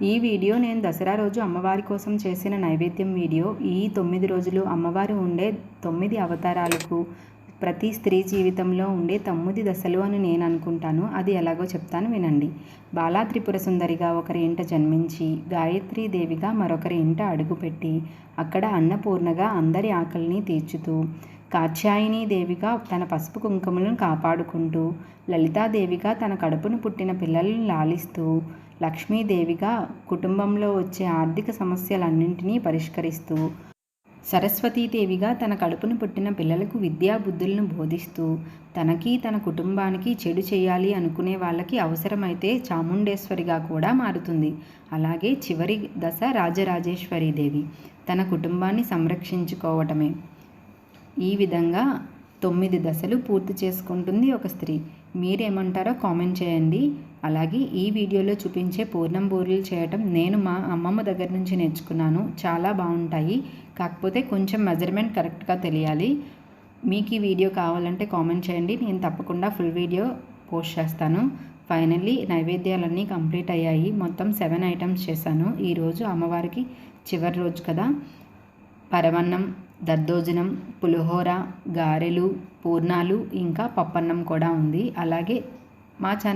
ఈ వీడియో నేను దసరా రోజు అమ్మవారి కోసం చేసిన నైవేద్యం వీడియో. ఈ తొమ్మిది రోజులు అమ్మవారు ఉండే తొమ్మిది అవతారాలకు ప్రతి స్త్రీ జీవితంలో ఉండే తొమ్మిది దశలు అని నేను అనుకుంటాను. అది ఎలాగో చెప్తాను వినండి. బాలా త్రిపుర సుందరిగా ఒకరి ఇంట జన్మించి గాయత్రీ దేవిగా మరొకరి ఇంట అడుగుపెట్టి అక్కడ అన్నపూర్ణగా అందరి ఆకలిని తీర్చుతూ కాత్యాయని దేవిగా తన పసుపు కుంకుమలను కాపాడుకుంటూ లలితాదేవిగా తన కడుపును పుట్టిన పిల్లలను లాలిస్తూ లక్ష్మీదేవిగా కుటుంబంలో వచ్చే ఆర్థిక సమస్యలన్నింటినీ పరిష్కరిస్తూ సరస్వతీదేవిగా తన కడుపును పుట్టిన పిల్లలకు విద్యా బుద్ధులను బోధిస్తూ తనకి తన కుటుంబానికి చెడు చేయాలి అనుకునే వాళ్ళకి అవసరమైతే చాముండేశ్వరిగా కూడా మారుతుంది. అలాగే చివరి దశ రాజరాజేశ్వరీదేవి. తన కుటుంబాన్ని సంరక్షించుకోవటమే. ఈ విధంగా తొమ్మిది దశలు పూర్తి చేసుకుంటుంది ఒక స్త్రీ. మీరేమంటారో కామెంట్ చేయండి. అలాగే ఈ వీడియోలో చూపించే పూర్ణం బూరెలు చేయటం నేను మా అమ్మమ్మ దగ్గర నుంచి నేర్చుకున్నాను. చాలా బాగుంటాయి. కాకపోతే కొంచెం మెజర్మెంట్ కరెక్ట్గా తెలియాలి. మీకు ఈ వీడియో కావాలంటే కామెంట్ చేయండి. నేను తప్పకుండా ఫుల్ వీడియో పోస్ట్ చేస్తాను. ఫైనల్లీ నైవేద్యాలన్నీ కంప్లీట్ అయ్యాయి. మొత్తం సెవెన్ ఐటమ్స్ చేశాను. ఈరోజు అమ్మవారికి చివరి రోజు కదా. పరమన్నం దద్దోజనం పులిహోర గారెలు పూర్ణాలు ఇంకా పప్పన్నం కూడా ఉంది. అలాగే మా ఛానల్